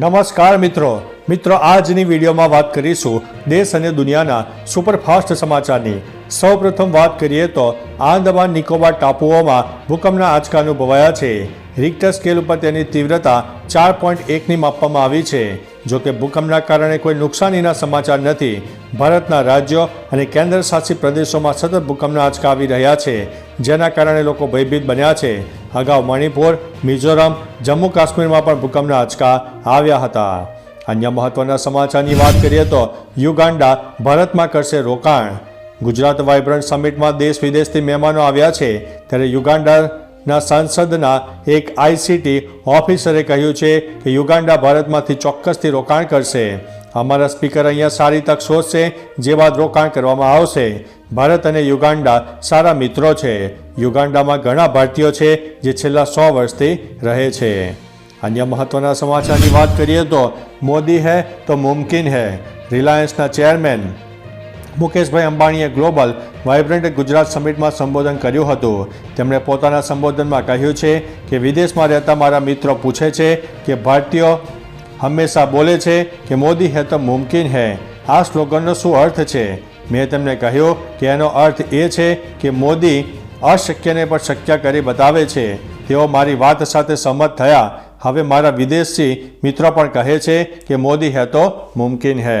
નમસ્કાર મિત્રો. મિત્રો આજની વિડીયોમાં વાત કરીશું દેશ અને દુનિયાના સુપરફાસ્ટ સમાચારની. સૌપ્રથમ વાત કરીએ તો આંદમાન નિકોબાર ટાપુઓમાં ભૂકંપના આંચકા અનુભવાયા છે. રિક્ટર સ્કેલ ઉપર તેની તીવ્રતા ચાર પોઈન્ટ એકની માપવામાં આવી છે. જો કે ભૂકંપના કારણે કોઈ નુકસાનીના સમાચાર નથી. ભારતના રાજ્યો અને કેન્દ્ર શાસિત પ્રદેશોમાં સતત ભૂકંપના આંચકા આવી રહ્યા છે, જેના કારણે લોકો ભયભીત બન્યા છે. અગાઉ મણિપુર, મિઝોરમ જમ્મુ કાશ્મીરમાં પણ ભૂકંપના આંચકા આવ્યા હતા. અન્ય મહત્વના સમાચારની વાત કરીએ તો યુગાન્ડા ભારતમાં કરશે રોકાણ. ગુજરાત વાઇબ્રન્ટ સમિટમાં દેશ વિદેશથી મહેમાનો આવ્યા છે. ત્યારે યુગાન્ડાના સાંસદના એક આઈસીટી ઓફિસરે કહ્યું છે કે યુગાન્ડા ભારતમાંથી ચોક્કસથી રોકાણ કરશે. અમારા સ્પીકર અહીંયા સારી તક શોધશે, જે બાદ રોકાણ કરવામાં આવશે. ભારત અને યુગાન્ડા સારા મિત્રો છે. યુગાન્ડામાં ઘણા ભારતીયો છે, જે છેલ્લા સો વર્ષથી રહે છે. અન્ય મહત્વના સમાચારની વાત કરીએ તો મોદી હે તો મુમકિન હૈ. રિલાયન્સના ચેરમેન મુકેશભાઈ અંબાણીએ ગ્લોબલ વાઇબ્રન્ટ ગુજરાત સમિટમાં સંબોધન કર્યું હતું. તેમણે પોતાના સંબોધનમાં કહ્યું છે કે વિદેશમાં રહેતા મારા મિત્રો પૂછે છે કે ભારતીયો હંમેશા બોલે છે કે મોદી હે તો મુમકિન હે. આ સ્લોગનનો શું અર્થ છે? મેં તેમને કહ્યું કે એનો અર્થ એ છે કે મોદી અશક્યને પણ શક્ય કરી બતાવે છે. તેઓ મારી વાત સાથે સંમત થયા. હવે મારા વિદેશી મિત્રો પણ કહે છે કે મોદી હે તો મુમકિન હે.